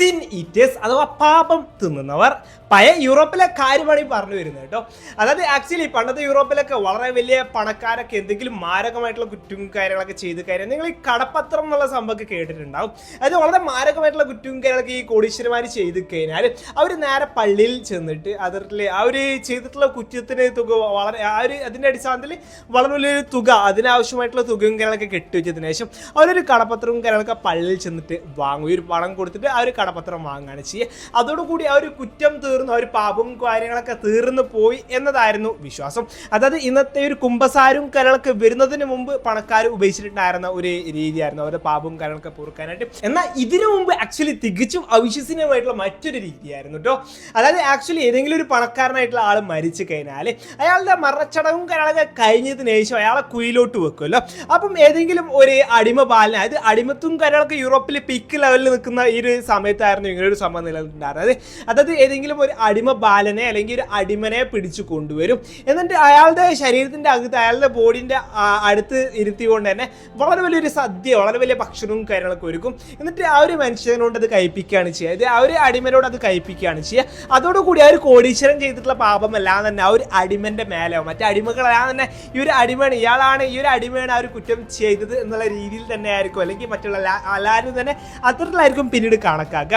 Sin eaters അഥവാ പാപം തിന്നുന്നവർ. പഴയ യൂറോപ്പിലെ കാര്യമാണ് ഈ പറഞ്ഞു വരുന്നത് കേട്ടോ. അതായത് ആക്ച്വലി പണ്ടത്തെ യൂറോപ്പിലൊക്കെ വളരെ വലിയ പണക്കാരൊക്കെ എന്തെങ്കിലും മാരകമായിട്ടുള്ള കുറ്റവും കാര്യങ്ങളൊക്കെ ചെയ്ത് കാര്യം നിങ്ങൾ ഈ കടപ്പത്രം എന്നുള്ള സംഭവമൊക്കെ കേട്ടിട്ടുണ്ടാവും. അതായത് വളരെ മാരകമായിട്ടുള്ള കുറ്റവും കാര്യങ്ങളൊക്കെ ഈ കോടീശ്വരന്മാർ ചെയ്ത് കഴിഞ്ഞാൽ അവർ നേരെ പള്ളിയിൽ ചെന്നിട്ട് അതിൽ അവർ ചെയ്തിട്ടുള്ള കുറ്റത്തിന് തുക വളരെ ആ ഒരു അതിന്റെ അടിസ്ഥാനത്തിൽ വളരെ വലിയൊരു തുക അതിനാവശ്യമായിട്ടുള്ള തുകയും കാര്യങ്ങളൊക്കെ കെട്ടിവെച്ചതിന് ശേഷം അവരൊരു കടപ്പത്രവും കാര്യങ്ങളൊക്കെ പള്ളിയിൽ ചെന്നിട്ട് വാങ്ങും. ഒരു പണം കൊടുത്തിട്ട് ആ ഒരു കടപ്പത്രം വാങ്ങുകയാണ് ചെയ്യുക അതോടുകൂടി ആ ഒരു കുറ്റം തീർന്നു ആ ഒരു പാപവും കാര്യങ്ങളൊക്കെ തീർന്നു പോയി എന്നതായിരുന്നു വിശ്വാസം അതായത് ഇന്നത്തെ ഒരു കുംഭസാരും കാര്യങ്ങളൊക്കെ വരുന്നതിന് മുമ്പ് പണക്കാർ ഉപയോഗിച്ചിട്ടുണ്ടായിരുന്ന ഒരു രീതിയായിരുന്നു അവരുടെ പാപവും കാര്യങ്ങളൊക്കെ പൊറുക്കാനായിട്ട് എന്നാൽ ഇതിനു മുമ്പ് ആക്ച്വലി തികച്ചും അവിശ്വസനീയമായിട്ടുള്ള മറ്റൊരു രീതിയായിരുന്നു കേട്ടോ അതായത് ആക്ച്വലി ഏതെങ്കിലും ഒരു പണക്കാരനായിട്ടുള്ള ആൾ മരിച്ചു കഴിഞ്ഞാൽ അയാളുടെ മരണച്ചടവും കാര്യങ്ങളൊക്കെ കഴിഞ്ഞതിന് ശേഷം അയാളെ കുയിലോട്ട് വെക്കുമല്ലോ അപ്പം ഏതെങ്കിലും ഒരു അടിമ പാലന അതായത് അടിമത്തും കാര്യങ്ങളൊക്കെ യൂറോപ്പിൽ പീക്ക് ലെവലിൽ നിൽക്കുന്ന ഈ ഒരു സമയത്തായിരുന്നു ഇങ്ങനെ ഒരു സംഭവം നിലനിൽക്കുന്നുണ്ടായിരുന്നത് അതായത് ഏതെങ്കിലും ഒരു അടിമ ബാലനെ അല്ലെങ്കിൽ ഒരു അടിമനെ പിടിച്ചു കൊണ്ടുവരും. എന്നിട്ട് അയാളുടെ ശരീരത്തിന്റെ അകത്ത് അയാളുടെ ബോഡിന്റെ അടുത്ത് ഇരുത്തിക്കൊണ്ട് തന്നെ വളരെ വലിയൊരു സദ്യ വളരെ വലിയ ഭക്ഷണവും കാര്യങ്ങളൊക്കെ ഒരുക്കും. എന്നിട്ട് ആ ഒരു മനുഷ്യനോട് അത് കഴിപ്പിക്കുകയാണ് ചെയ്യുക. ആ ഒരു അടിമനോട് അത് കഴിപ്പിക്കുകയാണ് ചെയ്യുക. അതോടുകൂടി ആ ഒരു കോടീശ്വരം ചെയ്തിട്ടുള്ള പാപമെല്ലാം തന്നെ ആ ഒരു അടിമന്റെ മേലെയോ മറ്റേ അടിമകളെല്ലാം തന്നെ ഈ ഒരു അടിമയാണ് ഇയാളാണ് ഈ ഒരു അടിമയാണ് ആ ഒരു കുറ്റം ചെയ്തത് എന്നുള്ള രീതിയിൽ തന്നെ ആയിരിക്കും. അല്ലെങ്കിൽ മറ്റുള്ള എല്ലാ- എല്ലാവരും തന്നെ അത്തരത്തിലായിരിക്കും പിന്നീട് കണക്കാക്കുക.